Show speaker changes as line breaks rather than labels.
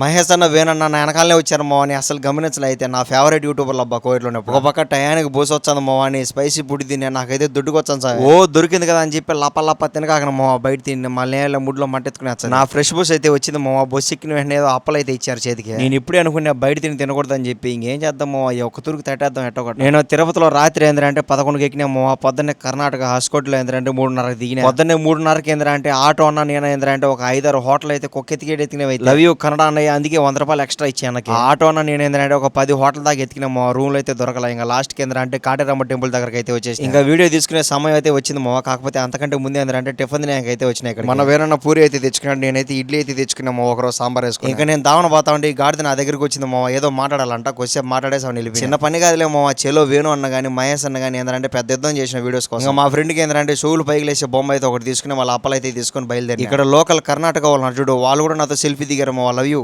మహేష్ అన్న వేనన్న నా వెనకాలనే వచ్చారు మావా అని అసలు గమనించలే అయితే. నా ఫేవరెట్ యూట్యూబర్ అబ్బా కోవిడ్లోనే ఒక పక్క టయానికి బోసి వచ్చాను మావా అని స్పైసీ పుట్టి తిని నాకైతే దుడ్డుకు వచ్చాను సార్. ఓ దొరికింది కదా అని చెప్పి లప లప తినకాక మావా బయట తిని మళ్ళీ ముడ్లో మట్టెత్తుకుని వచ్చాను. నా ఫ్రెష్ బస్ అయితే వచ్చింది మావా బస్సు ఎక్కిన వెంటనే ఏదో అప్పలు అయితే ఇచ్చారు చేతికి. నేను ఇప్పుడే అనుకున్నా బయట తిని తినకూడదు అని చెప్పి ఇంకేం చేద్దాం మావా ఈ ఒక్క తూరుకు తట్టేద్దాం ఎట్టో ఒకటి. నేను తిరుపతిలో రాత్రి ఏంద్రంటే పదకొండుకి ఎక్కినా మావా పొద్దున్నే కర్ణాటక హాస్కోట్లో ఏంద్రంటే మూడున్నరకి దిగిన. పొద్దున్నే మూడున్నరకి ఏంద్రంటే ఆటో అన్న నేను ఏంద్రంటే ఒక ఐదారు హోటల్ అయితే కుక్కెతికి ఎత్తికినవి లవ్ యూ కన్నడ అన్నయ్య అందుకే వంద రూపాయలు ఎక్స్ట్రా ఇచ్చాను నాకు ఆ. ఆటో అన్న నేను ఏంటంటే ఒక పది హోటల్ దాకా ఎత్తికిన మా రూమ్లో అయితే దొరకలే. ఇంకా లాస్ట్ కింద అంటే కాటేరమ్మ టెంపుల్ దగ్గరకు అయితే వచ్చేసి ఇంకా వీడియో తీసుకునే సమయం అయితే వచ్చింది మా కాకపోతే అంతకంటే ముందే ఏంటంటే టిఫిన్ తినేకి అయితే వచ్చినాయి ఇక్కడ మన వేరన్న పూరి అయితే తెచ్చుకున్నాడు. నేనైతే ఇడ్లీ అయితే తెచ్చుకున్నా మా ఒకరోజు సాంబార్ వేసుకుని ఇంకా నేను దావన పోతా ఈ గాడిద నా దగ్గరికి వచ్చింది మా ఏదో మాట్లాడాలంట. కొద్దిసేపు మాట్లాడేసి నిలిపి చిన్న పని కాదులే మా చెలో వేణు అన్న కానీ మహేష్ అన్న కానీ ఏంటంటే పెద్ద యుద్ధం చేసిన వీడియోస్ కోసం. ఇంకా మా ఫ్రెండ్కి ఏంటంటే షోలు పైకి లేసే బొమ్మ అయితే ఒకటి తీసుకుని వాళ్ళ అప్పలు అయితే తీసుకొని బయలుదేరి ఇక్కడ లోకల్ కర్ణాటక వాళ్ళు నటుడు వాళ్ళు కూడా నాతో సెల్ఫీ దిగారు మా లవ్ యూ.